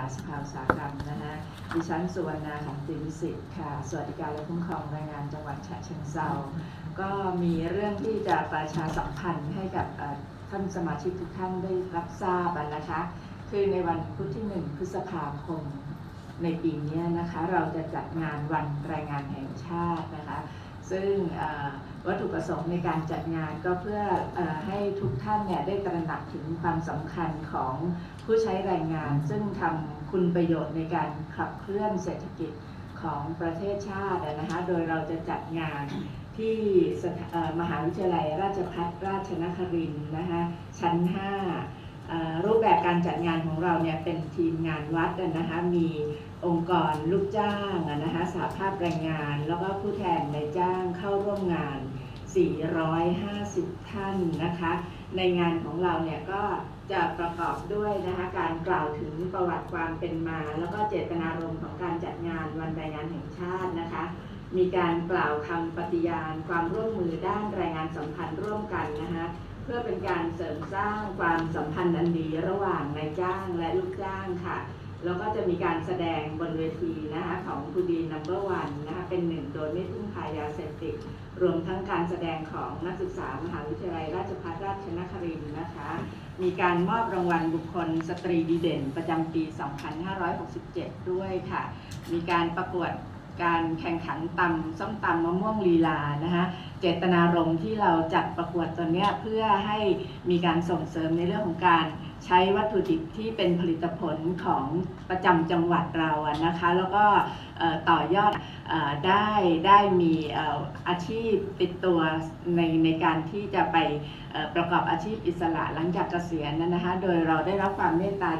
าสภาอุตสาหกรรมนะฮะดิฉันสุวรรณาขันติวิสิทธิ์ค่ะ สวัสดิการและคุ้มครองแรงงานจังหวัดฉะเชิงเทราก็มีเรื่องที่จะประชาสัมพันธ์ให้กับท่านสมาชิกทุกท่านได้รับทราบนะคะ คือในวันพุธที่ 1 พฤษภาคมในปีนี้นะคะ เราจะจัดงานวันแรงงานแห่งชาตินะคะ ซึ่งเอ่อวัตถุประสงค์ในการจัดงานก็เพื่อเออให้ทุกท่านเนี่ยได้ตระหนักถึงความสำคัญของผู้ใช้แรงงาน ซึ่งทำคุณประโยชน์ในการขับเคลื่อนเศรษฐกิจของประเทศชาตินะคะโดยเราจะจัดงานที่สถาเอ่อมหาวิทยาลัยราชภัฏราชนครินทร์นะคะชั้น5เอ่อรูปแบบการจัดงานของเราเนี่ยเป็นทีมงานวัดอะนะคะมีองค์กรลูกจ้างอะนะคะ สาภาพแรงงาน แล้วก็ผู้แทนในายจ้างเข้าร่วมงาน 450 ท่านนะคะ ในงานของเราเนี่ยก็จะประกอบด้วยนะคะการกล่าวถึงประวัติความเป็นมา แล้วก็เจตนารมณ์ของการจัดงานวันแรงงานแห่งชาตินะคะ มีการกล่าวคำปฏิญาณ ความร่วมมือด้านแรงงานสัมพันธ์ร่วมกันนะคะเพื่อเป็นการเสริมสร้างความสัมพันธ์อันดีระหว่างนายจ้างและลูกจ้างค่ะ แล้วก็จะมีการแสดงบนเวทีนะคะของคูดีนัมเบอร์วันนะคะเป็นหนึ่งโดยไม่พึ่งพายาเสพติดรวมทั้งการแสดงของนักศึกษามหาวิทยาลัยราชภัฏราชนครินทร์นะคะ มีการมอบรางวัลบุคคลสตรีดีเด่นประจำปี 2567 ด้วยค่ะ มีการประกวด การแข่งขันตำส้มตำมะม่วงลีลานะคะเจตนารมณ์ที่เราจัดประกวดตัวนี้เพื่อให้มีการส่งเสริมในเรื่องของการใช้วัตถุดิบที่เป็นผลิตผลของประจำจังหวัดเราอะนะคะ แล้วก็ต่อยอดอได้ได้มีอาชีพติดตัวในในการที่จะไปประกอบอาชีพอิสระหลังจากเกษียณนั้นนะคะ โดยเราได้รับความเมตตา